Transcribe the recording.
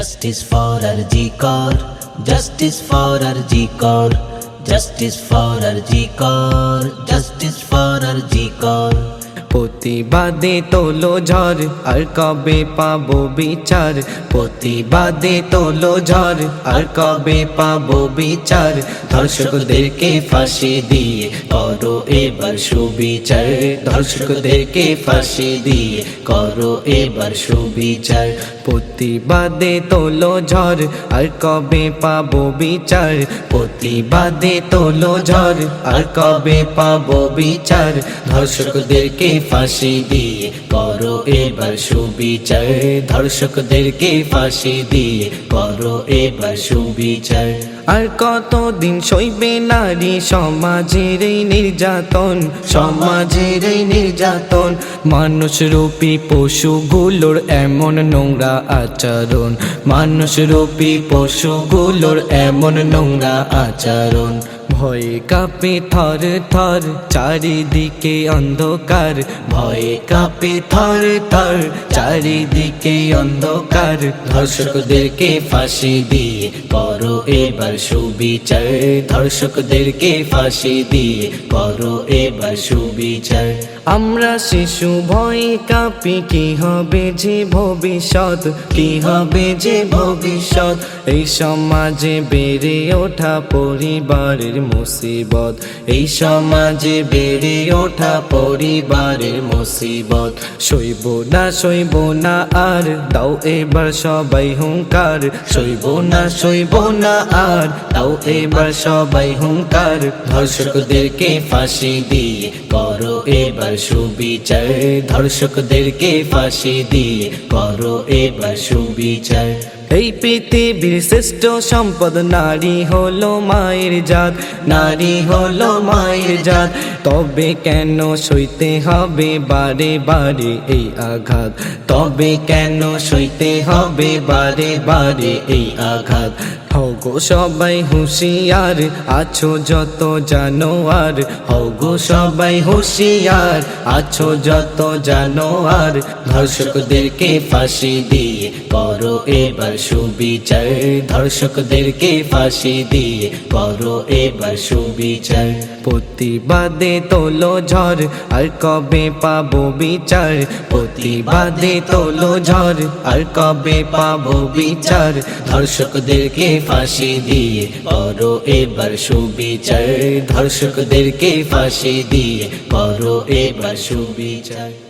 justice for Arji Core. justice for Arji Core. justice for Arji Core. justice for Arji Core. প্রতিবাদে তোলো ঝড়, আর কবে পাবো বিচার? প্রতিবাদে তোলো ঝড়, আর কবে পাবো বিচার? ধর্ষকদেরকে ফাঁসি দিয়ে করো এবার সুবিচার। ধর্ষকদেরকে ফাঁসি দিয়ে করো এবার সুবিচার। প্রতিবাদে তোলো ঝড়, আর কবে পাবো বিচার? প্রতিবাদে তোলো ঝড়, আর কবে পাবো বিচার? ধর্ষকদেরকে ফাঁসি দিয়ে করো এবার সুবিচার। ধর্ষকদেরকে ফাঁসি দিয়ে করো এবার সুবিচার। আর কতদিন সইবে নারী সমাজের এই নির্যাতন? সমাজের এই নির্যাতন। মানুষ রূপী পশুগুলোর এমন নোংরা আচরণ। মানুষ রূপী পশুগুলোর এমন নোংরা আচরণ। ভয়ে কাঁপে থর থর, চারিদিকে অন্ধকার। ভয়ে কাঁপে থর থর, চারিদিকে অন্ধকার। ধর্ষকদেরকে ফাঁসি দিয়ে এবার সুবিচার ধর্ষকদেরকে ফাঁসি দিয়ে করো এবার সুবিচার। আমরা শিশু ভয়ে কাঁপি কি হবে যে ভবিষ্যৎ? কি হবে যে ভবিষ্যৎ? এই সমাজে বেড়ে ওঠা পরিবারের মুসিবত। এই সমাজে বেড়ে ওঠা পরিবারের মুসিবত। সইব না সইব না আর দাও এবার সবাই হুঙ্কার। সইব না সইব না আর, তাও এবার সবাই হুঙ্কার। ধর্ষকদেরকে ফাঁসি দিয়ে করো এবার সুবিচার। ধর্ষকদেরকে ফাঁসি দিয়ে করো এবার সুবিচার। এই পৃথিবীর শ্রেষ্ঠ সম্পদ, নারী হলো মায়ের জাত, নারী হলো মায়ের জাত। তবে কেন সইতে হবে বারে বারে এই আঘাত? তবে কেন সইতে হবে বারে বারে এই আঘাত? হগো সবাই হুঁশিয়ার, আছো যত জানোয়ার। হগো সবাই হুঁশিয়ার, আছো যত জানোয়ার। ধর্ষকদেরকে ফাঁসি দিয়ে করো এবার সুবিচার। ধর্ষকদেরকে ফাঁসি দিয়ে করো এবার সুবিচার। প্রতিবাদে তোলো ঝড় আর কবে পাবো বিচার? প্রতিবাদে তোলো ঝড় আর কবে পাবো বিচার? ধর্ষকদেরকে ফাঁসি দিয়ে করো এবার সুবিচার। ধর্ষকদেরকে ফাঁসি দিয়ে করো এবার সুবিচার।